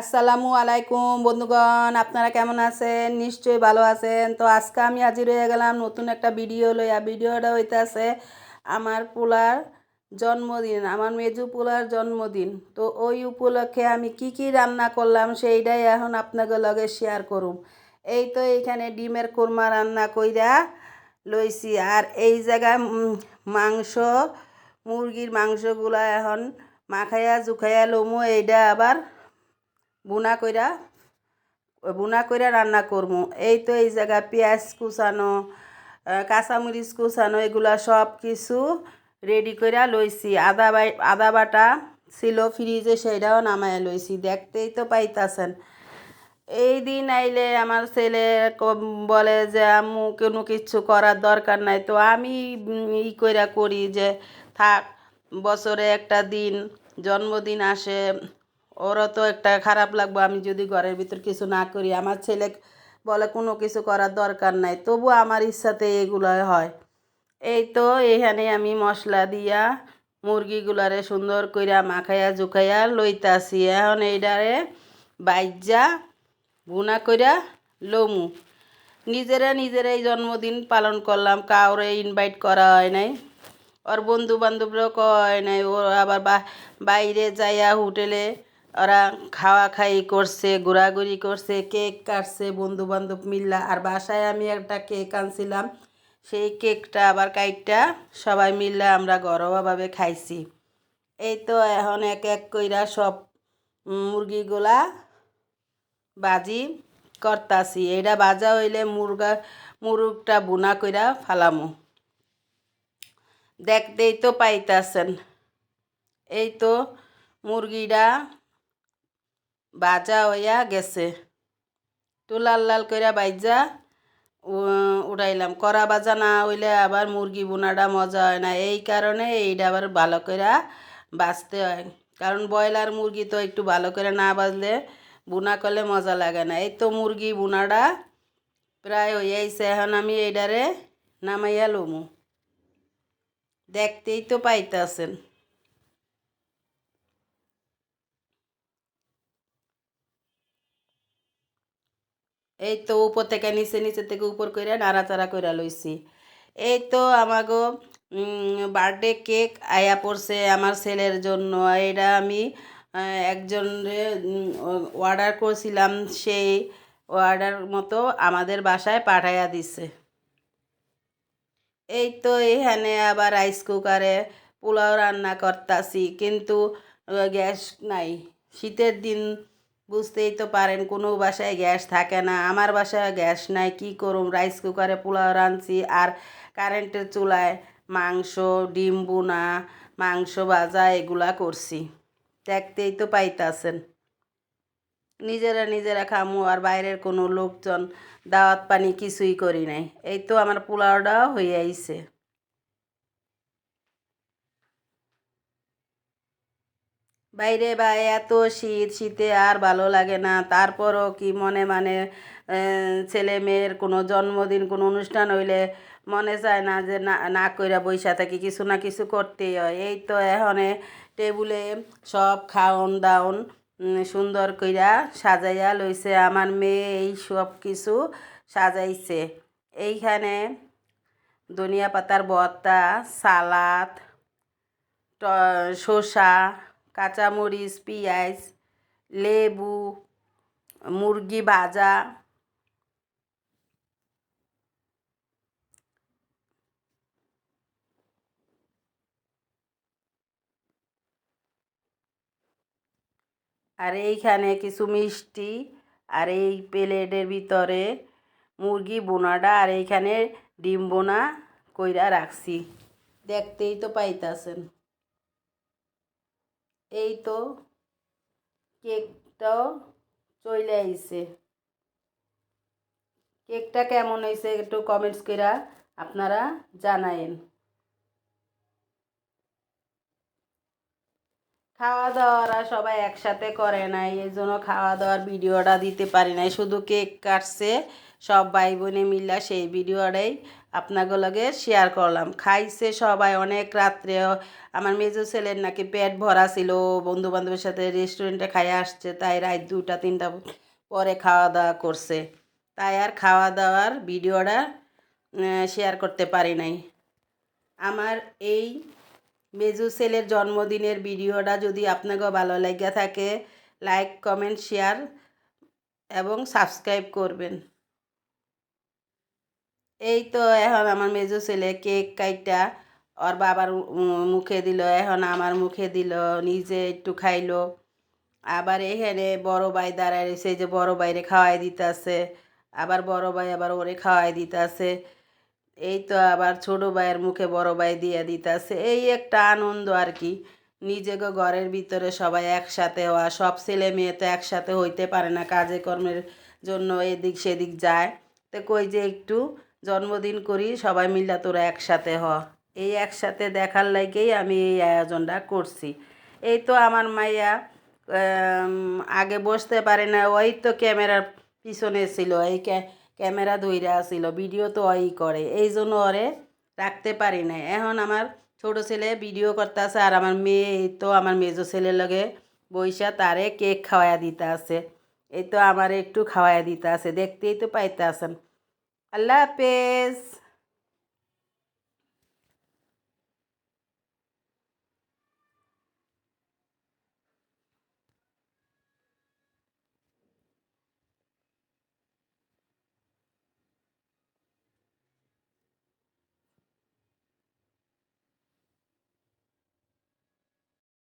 আসসালামু আলাইকুম বন্ধুগণ, আপনারা কেমন আছেন? নিশ্চয়ই ভালো আছেন। তো আজকে আমি হাজির হয়ে গেলাম নতুন একটা ভিডিও লইয়া। ভিডিওটা হইতাছে আমার পোলার জন্মদিন, আমার মেজু পোলার জন্মদিন। তো ওই উপলক্ষে আমি কি কি রান্না করলাম সেইটাই এখন আপনাদের লগে শেয়ার করুম। এই তো এইখানে ডিমের কোরমা রান্না কইরা লইছি। আর এই জায়গায় মাংস, মুরগির মাংসগুলা এখন মাখাইয়া জুখাইয়া লমু। এইটা আবার বুনা কইরা বুনা কইরা রান্না করমু। এই তো এই জায়গা পেঁয়াজ কুচানো কাঁচামরিচ কুচানো, এগুলা সব কিছু রেডি কইরা লইছি। আদা বাই, আদা বাটা ছিল ফ্রিজে সেইটাও নামায় লইছি। দেখতেই তো পাইতাছেন। এই দিন আইলে আমার ছেলে বলে যে, আম্মু, কোনো কিছু করার দরকার নাই। তো আমি ই কইরা করি যে, থাক, বছরে একটা দিন, জন্মদিন আসে ওরও তো একটা খারাপ লাগবো, আমি যদি ঘরের ভিতর কিছু না করি, আমার ছেলে বলে কোনো কিছু করার দরকার নাই তবু আমার ইচ্ছাতে এগুলো হয়। এই তো এখানে আমি মশলা দিয়া মুরগিগুলারে সুন্দর কইরা মাখাইয়া জুখাইয়া লইতাছি, এখন এইটারে বাইজা ভুনা কইরা লমু। নিজেরা নিজেরাই জন্মদিন পালন করলাম, কাউরে ইনভাইট করা হয় নাই, ওর বন্ধু বান্ধবরাও কয় নাই ও আবার বাইরে যাইয়া হোটেলে ওরা খাওয়া খাই করছে, ঘোরাঘুরি করছে, কেক কাটছে বন্ধু বান্ধব মিল্লা। আর বাসায় আমি একটা কেক আনছিলাম, সেই কেকটা আবার কাইটটা সবাই মিললে আমরা ঘরোয়াভাবে খাইছি। এই তো এখন এক এক কইরা সব মুরগিগুলা বাজি করতাছি। এটা বাজা হইলে মুরগা, মুরগটা বুনা কইরা ফালামু। দেখতেই তো পাইতাছেন। এই তো মুরগিটা বাজা হইয়া গেছে। তো লাল লাল কইরা বাইজা উড়াইলাম। কড়া বাজা না হইলে আবার মুরগি বোনাটা মজা হয় না। এই কারণে এইটা আবার ভালো করে বাজতে হয়। কারণ ব্রয়লার মুরগি তো একটু ভালো করে না বাজলে বোনা করলে মজা লাগে না। এই তো মুরগি বোনাটা প্রায় হইয়াইছে। এখন আমি এইটারে নামাইয়া লমু। দেখতেই তো পাইতাছেন। এই তো উপর থেকে নিচে নিচে থেকে উপর করে নাড়াচাড়া করে লইছি। এই তো আমাগো বার্থডে কেক আয়া পড়ছে আমার ছেলের জন্য। এটা আমি একজন অর্ডার করছিলাম সেই অর্ডার মতো আমাদের বাসায় পাঠাইয়া দিছে। এই তো এখানে আবার রাইস কুকারে পোলাও রান্না করতাছি, কিন্তু গ্যাস নাই। শীতের দিন বুঝতেই তো পারেন, কোনো বাসায় গ্যাস থাকে না। আমার বাসায় গ্যাস নাই, কি করুম? রাইস কুকারে পোলাও রাঁধছি আর কারেন্টের চুলায় মাংস, ডিম বোনা, মাংস ভাজা এগুলা করছি। দেখতেই তো পাইতাছেন। নিজেরা নিজেরা খামু আর বাইরের কোনো লোকজন দাওয়াত পানি কিছুই করি নাই। এই তো আমার পোলাওটাও হয়ে আইছে। বাইরে বা এত শীত, শীতে আর ভালো লাগে না। তারপরও কি মনে মানে ছেলে মেয়ের কোনো জন্মদিন, কোনো অনুষ্ঠান হইলে মনে চায় না যে না না কইরা বইসা থাকি, কিছু না কিছু করতেই হয়। এই তো এখানে টেবুলে সব খাওন দাওন সুন্দর কইরা সাজাইয়া লইছে। আমার মেয়ে এই সব কিছু সাজাইছে। এইখানে ধনিয়া পাতার ভর্তা সালাদ শসা কাঁচামরিচ, পেঁয়াজ, লেবু, মুরগি ভাজা। আর এইখানে কিছু মিষ্টি আর এই প্লেটের ভিতরে মুরগি বোনাটা আর এইখানে ডিম বোনা কইরা রাখছি। দেখতেই তো পাইতাছেন। এই তো কেকটাও চলে আইছে। কেকটা কেমন হয়েছে একটু কমেন্টস করে আপনারা জানায়েন। খাওয়া দাওয়ারা সবাই একসাথে করে নাই এই জন্য খাওয়া দাওয়ার ভিডিওটা দিতে পারি নাই, শুধু কেক কাটছে। সব ভাই বোনে মিল্লা সেই ভিডিওটাই আপনাকে লগে শেয়ার করলাম। খাইছে সবাই অনেক রাত্রে। আমার মেজো ছেলের নাকি পেট ভরা ছিল বন্ধু বান্ধবের সাথে রেস্টুরেন্টে খাইয়ে আসছে, তাই রাত দুটা তিনটা পরে খাওয়া দাওয়া করছে। তাই আর খাওয়া দাওয়ার ভিডিওটা শেয়ার করতে পারি নাই। আমার এই মেজু ছেলের জন্মদিনের ভিডিওটা যদি আপনাকে ভালো লাগে থাকে লাইক কমেন্ট শেয়ার এবং সাবস্ক্রাইব করবেন। এই তো এখন আমার মেজো ছেলে কেক কাইটা, ওর বাবার মুখে দিল, এখন আমার মুখে দিল, নিজে একটু খাইলো। আবার এখানে বড় ভাই দাঁড়ায় রয়েছে যে বড় ভাইরে খাওয়াই দিতেছে, আবার বড় ভাই আবার ওরে খাওয়াই দিতেছে। এই তো আবার ছোট ভাইয়ের মুখে বড় ভাই দিয়ে দিতেছে, এই একটা আনন্দ আর কি। নিজেকে ঘরের ভিতরে সবাই একসাথে হওয়া, সব ছেলে মেয়ে তো একসাথে হইতে পারে না, কাজে কর্মের জন্য এদিক সেদিক যায়। তো কই যে একটু জন্মদিন করি, সবাই মিল্লা তোরা একসাথে হ। এই একসাথে দেখার লাগেই আমি এই আয়োজনটা করছি। এই তো আমার মাইয়া আগে বসতে পারে না, ওই তো ক্যামেরার পিছনে ছিল, এই ক্যামেরা ধইরা ছিল ভিডিও তো ওই করে, এই জন্য ওরে রাখতে পারি না এখন আমার ছোট ছেলে ভিডিও করতেছে আর আমার মেয়ে, এই তো আমার মেজো ছেলের লগে বইসা তারে কেক খাওয়াইয়া দিতে আছে এই তো আমার একটু খাওয়াইয়া দিতে আছে দেখতেই তো পাইতে আছেন আল্লাহ হাফেজ